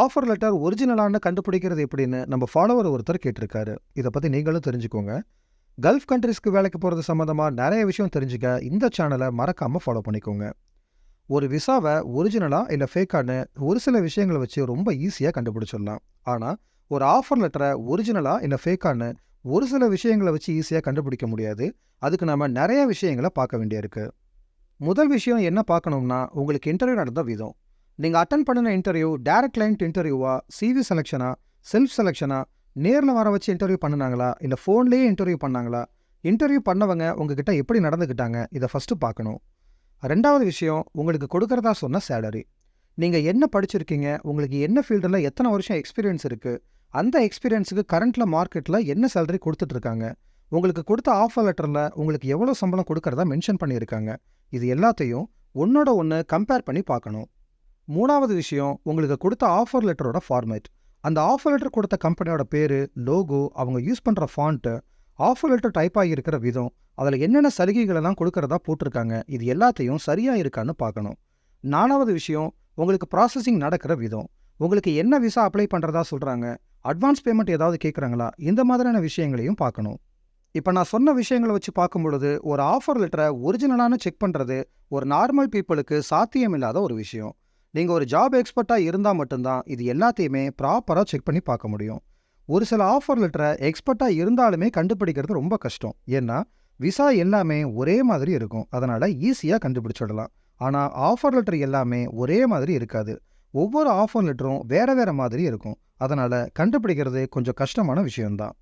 Offer letter ஒரிஜினலான கண்டுபிடிக்கிறது எப்படின்னு நம்ம ஃபாலோவர் ஒருத்தர் கேட்டிருக்காரு. இதை பற்றி நீங்களும் தெரிஞ்சுக்கோங்க. கல்ஃப் கண்ட்ரிஸ்க்கு வேலைக்கு போகிறது சம்மந்தமாக நிறைய விஷயம் தெரிஞ்சுக்க இந்த சேனலை மறக்காமல் ஃபாலோ பண்ணிக்கோங்க. ஒரு விசாவை ஒரிஜினலாக இல்லை ஃபேக்கான்னு ஒரு சில விஷயங்களை வச்சு ரொம்ப ஈஸியாக கண்டுபிடிச்சிடலாம். ஆனால் ஒரு ஆஃபர் லெட்டரை ஒரிஜினலாக இல்லை ஃபேக்கான்னு ஒரு சில விஷயங்களை வச்சு ஈஸியாக கண்டுபிடிக்க முடியாது. அதுக்கு நம்ம நிறைய விஷயங்களை பார்க்க வேண்டியிருக்கு. முதல் விஷயம் என்ன பார்க்கணும்னா உங்களுக்கு இன்டர்வியூ நடந்த விதம். நீங்கள் அட்டன் பண்ணின இன்டர்வியூ டேரக்ட் கிளைண்ட் இன்டர்வியூவா சிவி செலெக்ஷனா செல்ஃப் செலெக்ஷனா நேரில் வர வச்சு இன்டர்வியூ பண்ணினாங்களா? இல்லை ஃபோன்லேயே இன்டர்வியூ பண்ணாங்களா? இன்டர்வியூ பண்ணவங்க உங்ககிட்ட எப்படி நடந்துக்கிட்டாங்க இதை ஃபஸ்ட்டு பார்க்கணும். ரெண்டாவது விஷயம் உங்களுக்கு கொடுக்கறதா சொன்ன சேலரி நீங்கள் என்ன படிச்சிருக்கீங்க? உங்களுக்கு என்ன ஃபீல்டில் எத்தனை வருஷம் எக்ஸ்பீரியன்ஸ் இருக்குது அந்த எக்ஸ்பீரியன்ஸுக்கு கரண்ட்டில் மார்க்கெட்டில் என்ன சேலரி கொடுத்துட்ருக்காங்க உங்களுக்கு கொடுத்த ஆஃபர் லெட்டரில் உங்களுக்கு எவ்வளோ சம்பளம் கொடுக்கறதா மென்ஷன் பண்ணியிருக்காங்க? இது எல்லாத்தையும் ஒன்னோட ஒன்று கம்பேர் பண்ணி பார்க்கணும். மூணாவது விஷயம் உங்களுக்கு கொடுத்த ஆஃபர் லெட்டரோட ஃபார்மேட் அந்த ஆஃபர் லெட்டர் கொடுத்த கம்பெனியோட பேர் லோகோ அவங்க யூஸ் பண்ணுற ஃபாண்ட்டு ஆஃபர் லெட்டர் டைப் ஆகியிருக்கிற விதம் அதில் என்னென்ன சலுகைகள் எல்லாம் கொடுக்கறதா போட்டிருக்காங்க இது எல்லாத்தையும் சரியாக இருக்கான்னு பார்க்கணும். நாலாவது விஷயம் உங்களுக்கு ப்ராசஸிங் நடக்கிற விதம். உங்களுக்கு என்ன விசா அப்ளை பண்ணுறதா சொல்கிறாங்க அட்வான்ஸ் பேமெண்ட் ஏதாவது கேட்குறாங்களா இந்த மாதிரியான விஷயங்களையும் பார்க்கணும். இப்போ நான் சொன்ன விஷயங்களை வச்சு பார்க்கும் பொழுது ஒரு ஆஃபர் லெட்டரை ஒரிஜினலான செக் பண்ணுறது ஒரு நார்மல் பீப்புளுக்கு சாத்தியமில்லாத ஒரு விஷயம். நீங்கள் ஒரு ஜாப் எக்ஸ்பர்ட்டாக இருந்தால் மட்டும்தான் இது எல்லாத்தையுமே ப்ராப்பராக செக் பண்ணி பார்க்க முடியும். ஒரு சில ஆஃபர் லெட்டரை எக்ஸ்பர்ட்டாக இருந்தாலுமே கண்டுபிடிக்கிறது ரொம்ப கஷ்டம். ஏன்னா விசா எல்லாமே ஒரே மாதிரி இருக்கும். அதனால் ஈஸியாக கண்டுபிடிச்சிடலாம். ஆனால் ஆஃபர் லெட்டர் எல்லாமே ஒரே மாதிரி இருக்காது. ஒவ்வொரு ஆஃபர் லெட்டரும் வேற வேற மாதிரி இருக்கும். அதனால் கண்டுபிடிக்கிறது கொஞ்சம் கஷ்டமான விஷயம்தான்.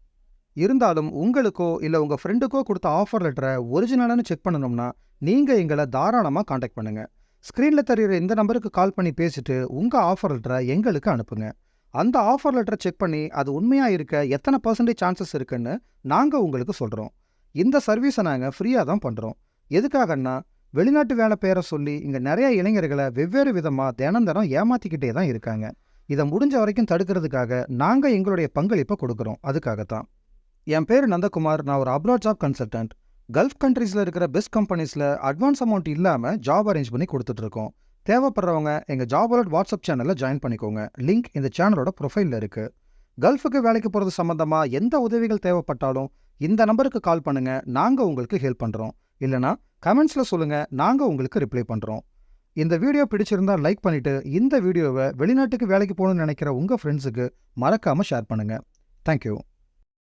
இருந்தாலும் உங்களுக்கோ இல்லை உங்கள் ஃப்ரெண்டுக்கோ கொடுத்த ஆஃபர் லெட்டரை ஒரிஜினலானு செக் பண்ணணும்னா நீங்கள் எங்களை தாராளமாக காண்டாக்ட் பண்ணுங்கள் ஸ்க்ரீனில் தெரிகிற இந்த நம்பருக்கு கால் பண்ணி பேசிட்டு உங்கள் ஆஃபர் லெட்டரை எங்களுக்கு அனுப்புங்க. அந்த ஆஃபர் லெட்டரை செக் பண்ணி அது உண்மையாக இருக்க எத்தனை பர்சன்டேஜ் சான்சஸ் இருக்குன்னு நாங்கள் உங்களுக்கு சொல்கிறோம் இந்த சர்வீஸை நாங்கள் ஃப்ரீயாக தான் பண்ணுறோம் எதுக்காகன்னா வெளிநாட்டு வேலை பேரை சொல்லி இங்கே நிறைய இளைஞர்களை வெவ்வேறு விதமாக தினம் ஏமாற்றிக்கிட்டே தான் இருக்காங்க. இதை முடிஞ்ச வரைக்கும் தடுக்கிறதுக்காக நாங்கள் எங்களுடைய பங்களிப்பை கொடுக்குறோம். அதுக்காகத்தான். என் பேர் நந்தகுமார். நான் ஒரு அப்ராட் ஜாப் கன்சல்டன்ட் கல்ஃப் கண்ட்ரீஸில் இருக்கிற பெஸ்ட் கம்பெனிஸில் அட்வான்ஸ் அமௌண்ட் இல்லாமல் ஜாப் அரேஞ்ச் பண்ணி கொடுத்துட்ருக்கோம். தேவைப்படுறவங்க எங்கள் ஜாப் அலர்ட் வாட்ஸ்அப் சேனலில் ஜாயின் பண்ணிக்கோங்க. லிங்க் இந்த சேனலோட ப்ரொஃபைலில் இருக்குது கல்ஃபுக்கு வேலைக்கு போகிறது சம்மந்தமாக எந்த உதவிகள் தேவைப்பட்டாலும் இந்த நம்பருக்கு கால் பண்ணுங்கள் நாங்கள் உங்களுக்கு ஹெல்ப் பண்ணுறோம் இல்லைனா கமெண்ட்ஸில் சொல்லுங்கள் நாங்கள் உங்களுக்கு ரிப்ளை பண்ணுறோம் இந்த வீடியோ பிடிச்சிருந்தா லைக் பண்ணிவிட்டு இந்த வீடியோவை வெளிநாட்டுக்கு வேலைக்கு போகணும்னு நினைக்கிற உங்கள் ஃப்ரெண்ட்ஸுக்கு மறக்காமல் ஷேர் பண்ணுங்கள் தேங்க்யூ